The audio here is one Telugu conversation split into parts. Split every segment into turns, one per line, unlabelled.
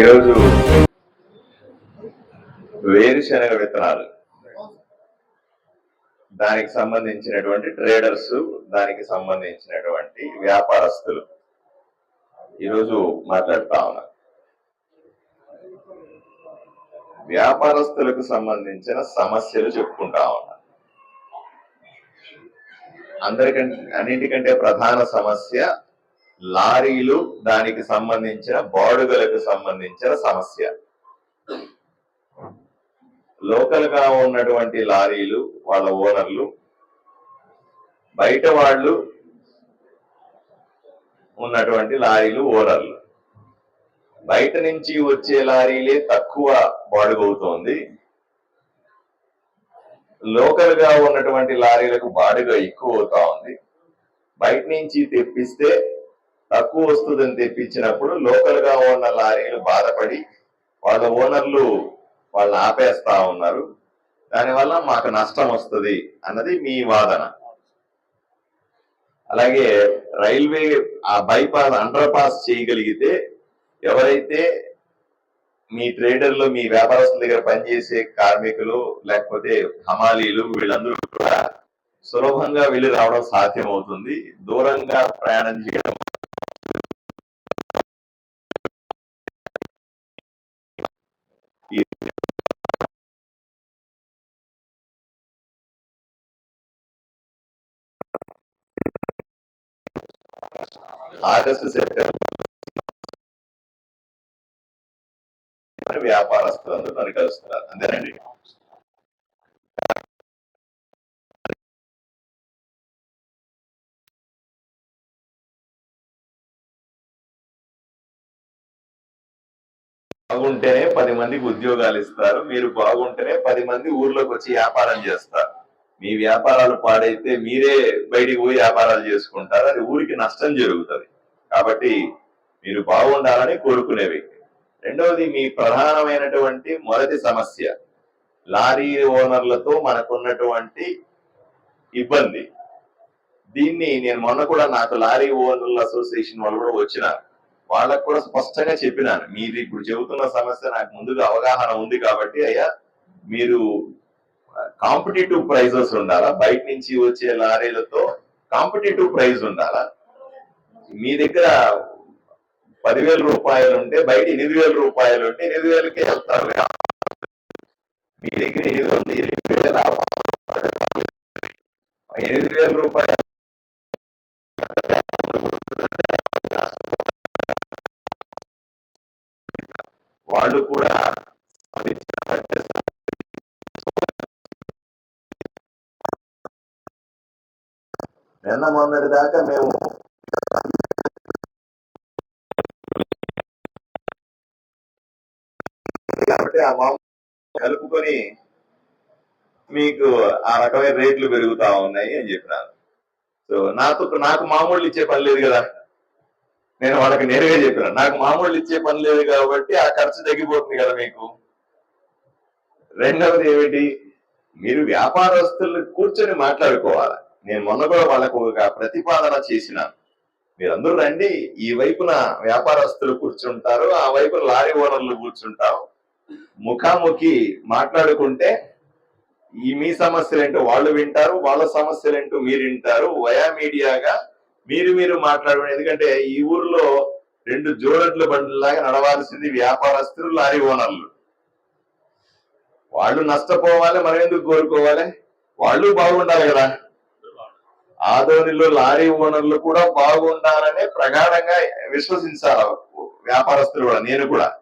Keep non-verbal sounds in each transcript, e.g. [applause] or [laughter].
ఈరోజు వేరుశనగ విత్తనాలు. దానికి సంబంధించినటువంటి ట్రేడర్స్ దానికి సంబంధించినటువంటి వ్యాపారస్తులు. ఈరోజు మాట్లాడుతా ఉన్నా. వ్యాపారస్తులకు సంబంధించిన సమస్యలు చెప్పుకుంటా ఉన్నా. అందరికంటే అన్నిటికంటే ప్రధాన సమస్య లారీలు దానికి సంబంధించిన బాడుగలకు సంబంధించిన సమస్య. లోకల్గా ఉన్నటువంటి లారీలు వాళ్ళ ఓనర్లు బయట వాళ్ళు ఉన్నటువంటి లారీలు ఓనర్లు. బయట నుంచి వచ్చే లారీలే తక్కువ బాడుగవుతోంది. లోకల్గా ఉన్నటువంటి లారీలకు బాడుగ ఎక్కువ అవుతా ఉంది బయట నుంచి తెప్పిస్తే తక్కువ వస్తుందని తెప్పించినప్పుడు లోకల్గా ఉన్న లారీలు బాధపడి వాళ్ళ ఓనర్లు వాళ్ళని ఆపేస్తా ఉన్నారు. దానివల్ల మాకు నష్టం వస్తుంది అన్నది మీ వాదన. అలాగే రైల్వే ఆ బైపాస్ అండర్ పాస్ చేయగలిగితే ఎవరైతే మీ ట్రేడర్లు మీ వ్యాపారస్తుల దగ్గర పనిచేసే కార్మికులు లేకపోతే హమాలీలు వీళ్ళందరూ కూడా సులభంగా వెళ్ళి రావడం సాధ్యం అవుతుంది దూరంగా ప్రయాణం చేయడం ఆగస్టు సెప్టెంబర్ వ్యాపారస్తులందరూ నన్ను కలుస్తున్నారు అంతేనండి? బాగుంటేనే పది మందికి ఉద్యోగాలు ఇస్తారు. మీరు బాగుంటేనే పది మంది ఊర్లోకి వచ్చి వ్యాపారం చేస్తారు. మీ వ్యాపారాలు పాడైతే మీరే బయటికి పోయి వ్యాపారాలు చేసుకుంటారు. అది ఊరికి నష్టం జరుగుతుంది. కాబట్టి మీరు బాగుండాలని కోరుకునే వ్యక్తి. రెండవది మీ ప్రధానమైనటువంటి మొదటి సమస్య లారీ ఓనర్లతో మనకున్నటువంటి ఇబ్బంది. దీన్ని నేను మొన్న కూడా నాకు లారీ ఓనర్ల అసోసియేషన్ వాళ్ళు కూడా వచ్చినారు. వాళ్ళకు కూడా స్పష్టంగా చెప్పినాను. మీరు ఇప్పుడు చెబుతున్న సమస్య నాకు ముందుగా అవగాహన ఉంది కాబట్టి అయ్యా మీరు కాంపిటేటివ్ ప్రైజెస్ ఉండాలా? బయట నుంచి వచ్చే లారీలతో కాంపిటేటివ్ ప్రైస్ ఉండాలా? మీ దగ్గర పదివేల రూపాయలు ఉంటే బయట ఎనిమిది వేల రూపాయలు ఉంటే ఎనిమిది వేలకే వెళ్తారు మీ దగ్గర ఎనిమిది వందల ఎనిమిది వేల ఎనిమిది వేల రూపాయలు. వాళ్ళు కూడా నిన్న మొన్నటి దాకా కాబట్టి ఆ మామూలు కలుపుకొని మీకు ఆ రకమైన రేట్లు పెరుగుతా ఉన్నాయి అని చెప్పినారు. సో నాతో నాకు మామూలు ఇచ్చే పని లేదు కదా. నేను వాళ్ళకి నేరుగా చెప్పిన నాకు మామూలు ఇచ్చే పని లేదు కాబట్టి ఆ ఖర్చు తగ్గిపోతుంది కదా మీకు. రెండవది ఏమిటి? మీరు వ్యాపారస్తులు కూర్చొని మాట్లాడుకోవాలి. నేను మొన్న కూడా వాళ్ళకు ఒక ప్రతిపాదన చేసినాను. మీరందరూ రండి ఈ వైపున వ్యాపారస్తులు కూర్చుంటారు ఆ వైపున లారీ ఓనర్లు కూర్చుంటారు. ముఖాముఖి మాట్లాడుకుంటే ఈ మీ సమస్యలు ఏంటో వాళ్ళు వింటారు వాళ్ళ సమస్యలు ఏంటో మీరు వింటారు వయా మీడియాగా మీరు మీరు మాట్లాడుకుని ఎందుకంటే ఈ ఊర్లో రెండు జోడట్ల బండ్లలాగా నడవాల్సింది వ్యాపారస్తులు లారీ ఓనర్లు. వాళ్ళు నష్టపోవాలి మనం ఎందుకు కోరుకోవాలి? వాళ్ళు బాగుండాలి కదా. ఆదోనిలో లారీ ఓనర్లు కూడా బాగుండాలనే ప్రగాఢంగా విశ్వసించాలి వ్యాపారస్తులు కూడా నేను కూడా.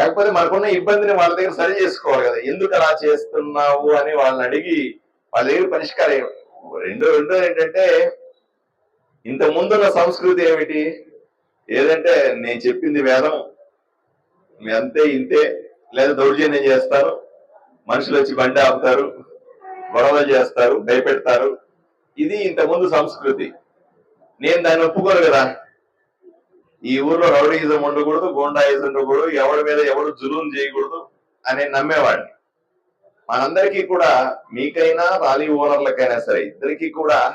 కాకపోతే మనకున్న ఇబ్బందిని వాళ్ళ దగ్గర సరి చేసుకోవాలి కదా. ఎందుకు అలా చేస్తున్నావు అని వాళ్ళని అడిగి వాళ్ళ దగ్గర పరిష్కారం రెండో రెండో ఏంటంటే ఇంత ముందున్న సంస్కృతి ఏమిటి? ఏదంటే నేను చెప్పింది వేదం. మీ అంతే ఇంతే లేదా దౌర్జన్యం చేస్తారు. మనుషులు వచ్చి బండి ఆపుతారు గొడవలు చేస్తారు భయపెడతారు. ఇది ఇంత ముందు సంస్కృతి. నేను దాన్ని ఒప్పుకోను కదా. ఈ ఊర్లో రౌడీయిజం ఉండకూడదు గోండాయిజం ఉండకూడదు ఎవరి మీద ఎవరు జులుం చేయకూడదు అని నమ్మేవాడిని. మనందరికీ కూడా మీకైనా రాలీ ఓనర్లకైనా సరే ఇద్దరికి కూడా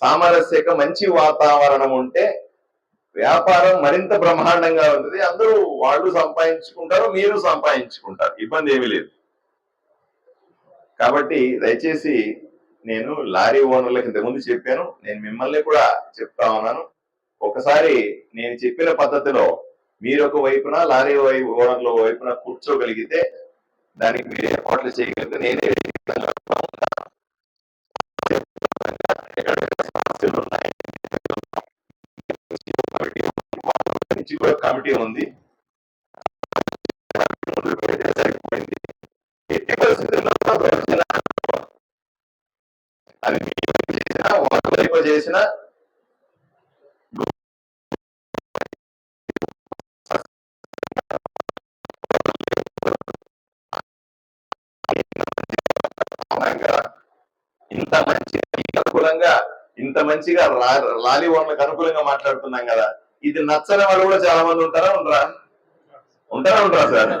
సామరస్యక మంచి వాతావరణం ఉంటే వ్యాపారం మరింత బ్రహ్మాండంగా ఉంటుంది. అందరూ వాళ్ళు సంపాదించుకుంటారు మీరు సంపాదించుకుంటారు. ఇబ్బంది ఏమీ లేదు. కాబట్టి దయచేసి నేను లారీ ఓనర్లకు ఇంతకుముందు చెప్పాను. నేను మిమ్మల్ని కూడా చెప్తా ఉన్నాను. ఒకసారి నేను చెప్పిన పద్ధతిలో మీరు ఒక వైపున లారీ వైపు ఓనర్ల వైపున కూర్చోగలిగితే దానికి మీరు ఏర్పాట్లు చేయగలిగితే నేనే [laughs] సమస్యలు ఉన్నాయి కమిటీ ఉంది. ఎట్టి పరిస్థితుల్లో అది మీ వైపు చేసినా వాళ్ళ వైపు చేసినా ఇంత మంచి అనుకూలంగా ఇంత మంచిగా లాలి వాళ్ళకి అనుకూలంగా మాట్లాడుతున్నాం కదా. ఇది నచ్చని వాళ్ళు కూడా చాలా మంది ఉంటారా ఉండరా? ఉంటారా ఉండరా సార్?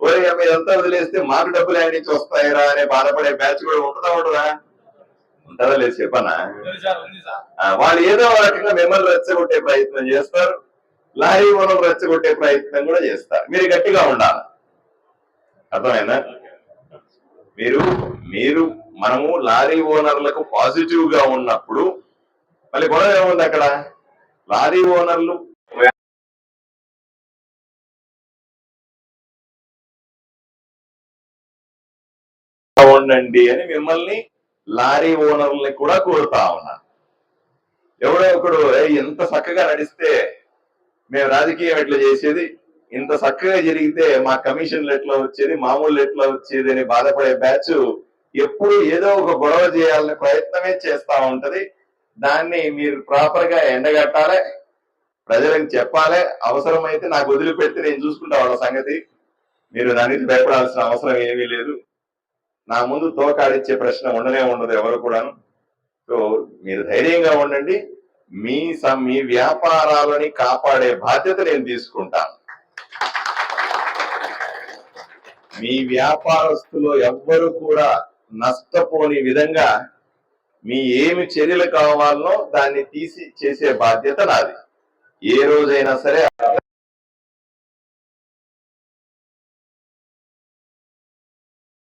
ఒరే మీరు ఎంత వదిలేస్తే మాకు డబ్బులు ఆయన నుంచి వస్తాయిరా అనే బాధపడే బ్యాచ్ కూడా ఉంటుందా ఉండరా ఉంటారా లేదు చెప్పనా? వాళ్ళు ఏదో ఒక రకంగా మిమ్మల్ని రెచ్చగొట్టే ప్రయత్నం చేస్తారు. లారీ ఓనర్ రెచ్చగొట్టే ప్రయత్నం కూడా చేస్తారు. మీరు గట్టిగా ఉండాలి. అర్థమైందా? మీరు మీరు మనము లారీ ఓనర్లకు పాజిటివ్గా ఉన్నప్పుడు మళ్ళీ గొడవ ఏముంది అక్కడ? లారీ ఓనర్లు ఉండండి అని మిమ్మల్ని లారీ ఓనర్లని కూడా కోరుతా ఉన్నాను ఎవడో ఒకడు ఎంత చక్కగా నడిస్తే మేము రాజకీయం ఎట్లా చేసేది? ఇంత చక్కగా జరిగితే మా కమిషన్లు ఎట్లా వచ్చేది? మామూలు ఎట్లా వచ్చేది? అని బాధపడే బ్యాచ్ ఎప్పుడు ఏదో ఒక గొడవ చేయాలనే ప్రయత్నమే చేస్తా ఉంటది. దాన్ని మీరు ప్రాపర్గా ఎండగట్టాలి. ప్రజలకు చెప్పాలి. అవసరమైతే నాకు వదిలిపెడితే నేను చూసుకుంటా వాళ్ళ సంగతి. మీరు దానికి భయపడాల్సిన అవసరం ఏమీ లేదు. నా ముందు తోకాడిచ్చే ప్రశ్న ఉండనే ఉండదు ఎవరు కూడాను. సో మీరు ధైర్యంగా ఉండండి. మీ మీ వ్యాపారాలని కాపాడే బాధ్యత నేను తీసుకుంటాను. మీ వ్యాపారస్తులు ఎవ్వరు కూడా నష్టపోని విధంగా మీ ఏమి చర్యలు కావాలనో దాన్ని తీసి చేసే బాధ్యత నాది. ఏ రోజైనా సరే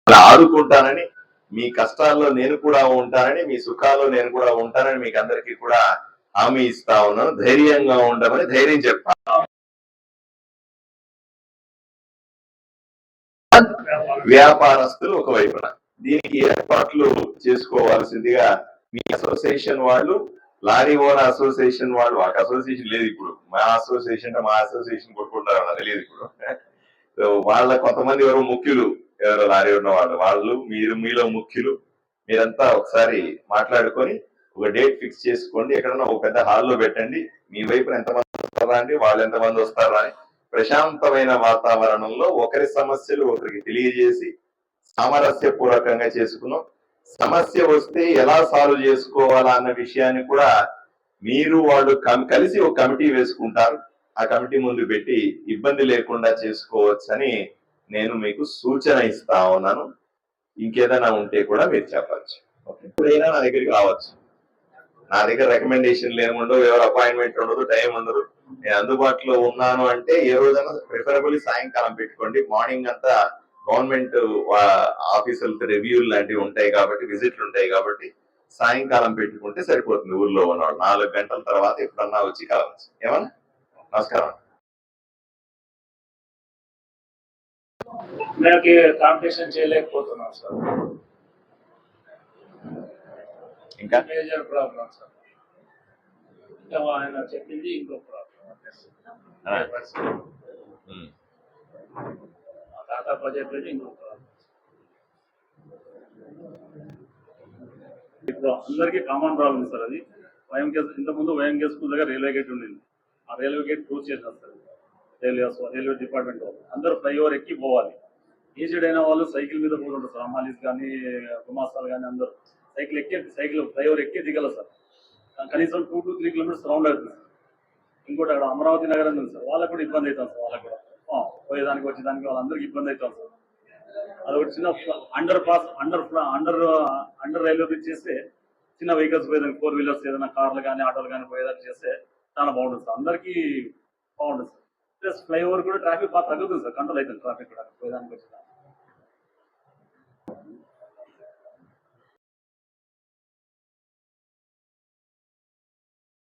ఆదుకుంటానని మీ కష్టాల్లో నేను కూడా ఉంటానని మీ సుఖాల్లో నేను కూడా ఉంటానని మీకు అందరికీ కూడా హామీ ఇస్తా ఉన్నాను. ధైర్యంగా ఉండమని ధైర్యం చెప్తాను వ్యాపారస్తులు ఒకవైపున. దీనికి ఏర్పాట్లు చేసుకోవాల్సిందిగా మీ అసోసియేషన్ వాళ్ళు లారీ ఓన్ అసోసియేషన్ వాళ్ళు వాళ్ళకి అసోసియేషన్ లేదు ఇప్పుడు. మా అసోసియేషన్ అంటే మా అసోసియేషన్ కొట్టుకుంటారు తెలియదు ఇప్పుడు. సో వాళ్ళ కొంతమంది ఎవరో ముఖ్యులు ఎవరో లారీ ఉన్న వాళ్ళు వాళ్ళు మీరు మీలో ముఖ్యులు మీరంతా ఒకసారి మాట్లాడుకొని ఒక డేట్ ఫిక్స్ చేసుకోండి. ఎక్కడన్నా ఒక పెద్ద హాల్లో పెట్టండి. మీ వైపున ఎంతమంది వస్తారా అండి? వాళ్ళు ఎంతమంది వస్తారా అని ప్రశాంతమైన వాతావరణంలో ఒకరి సమస్యలు ఒకరికి తెలియజేసి సామరస్యపూర్వకంగా చేసుకున్నాం. సమస్య వస్తే ఎలా సాల్వ్ చేసుకోవాలా అన్న విషయాన్ని కూడా మీరు వాళ్ళు కలిసి ఒక కమిటీ వేసుకుంటారు. ఆ కమిటీ ముందు పెట్టి ఇబ్బంది లేకుండా చేసుకోవచ్చని నేను మీకు సూచన ఇస్తా ఉన్నాను. ఇంకేదైనా ఉంటే కూడా మీరు చెప్పచ్చు. ఎప్పుడైనా నా దగ్గరికి రావచ్చు. నా దగ్గర రికమెండేషన్ ఏముండవు ఎవరు అపాయింట్మెంట్ ఉండదు టైం ఉండదు. నేను అందుబాటులో ఉన్నాను అంటే ఏ రోజైనా ప్రిఫరబుల్ సాయంకాలం పెట్టుకోండి. మార్నింగ్ అంతా గవర్నమెంట్ ఆఫీసులతో రివ్యూలు లాంటివి ఉంటాయి కాబట్టి విజిట్లు ఉంటాయి కాబట్టి సాయంకాలం పెట్టుకుంటే సరిపోతుంది ఊర్లో ఉన్నవాళ్ళు. నాలుగు గంటల తర్వాత ఎప్పుడన్నా వచ్చి కలవచ్చు ఏమన్నా? నమస్కారం.
మేము కాంపిటీషన్ చేయలేకపోతున్నాం సార్.
ఇంకా?
Major problem sir. ఇంకా ఆయన చెప్పింది ఇంకో ప్రాబ్లం.
ఆ.
బడ్జెట్ నుంచి ఇప్పుడు అందరికీ కామన్ ప్రాబ్లం సార్ అది. వయం గేస్ ఇంతకుముందు వయం గేస్ స్కూల్ దగ్గర రైల్వే గేట్ ఉండింది. ఆ రైల్వే గేట్ క్లోజ్ చేశారు సార్. రైల్వే రైల్వే డిపార్ట్మెంట్ వాళ్ళు. అందరూ ఫ్లైఓవర్ ఎక్కి పోవాలి. ఏజ్డ్ అయిన వాళ్ళు సైకిల్ మీద పోతుంటారు సార్. అమ్మాలీస్ కానీ గుమాస్తాలు కానీ అందరూ. సైకిల్ ఎక్కి సైకిల్ ఫ్లైఓవర్ ఎక్కి దిగల సార్. కనీసం two to three kilometres round అవుతుంది ఇంకోటి అక్కడ అమరావతి నగరం ఉంది సార్. వాళ్ళకు కూడా ఇబ్బంది అవుతుంది సార్ వాళ్ళకు కూడా. పోయేదానికి వచ్చేదానికి వాళ్ళందరికీ ఇబ్బంది అవుతుంది సార్ అదొకటి చిన్న under pass under under under railway bridge చేస్తే చిన్న వెహికల్స్ పోయేదానికి ఫోర్ వీలర్స్ ఏదైనా కార్లు కానీ ఆటోలు కానీ పోయేదానికి చేస్తే చాలా బాగుంటుంది సార్. అందరికీ బాగుంటుంది సార్. ప్లస్ ఫ్లైఓవర్ కూడా ట్రాఫిక్ బాగా తగ్గుతుంది సార్. కంట్రోల్ అవుతుంది ట్రాఫిక్ కూడా. పోయేదానికి వచ్చిన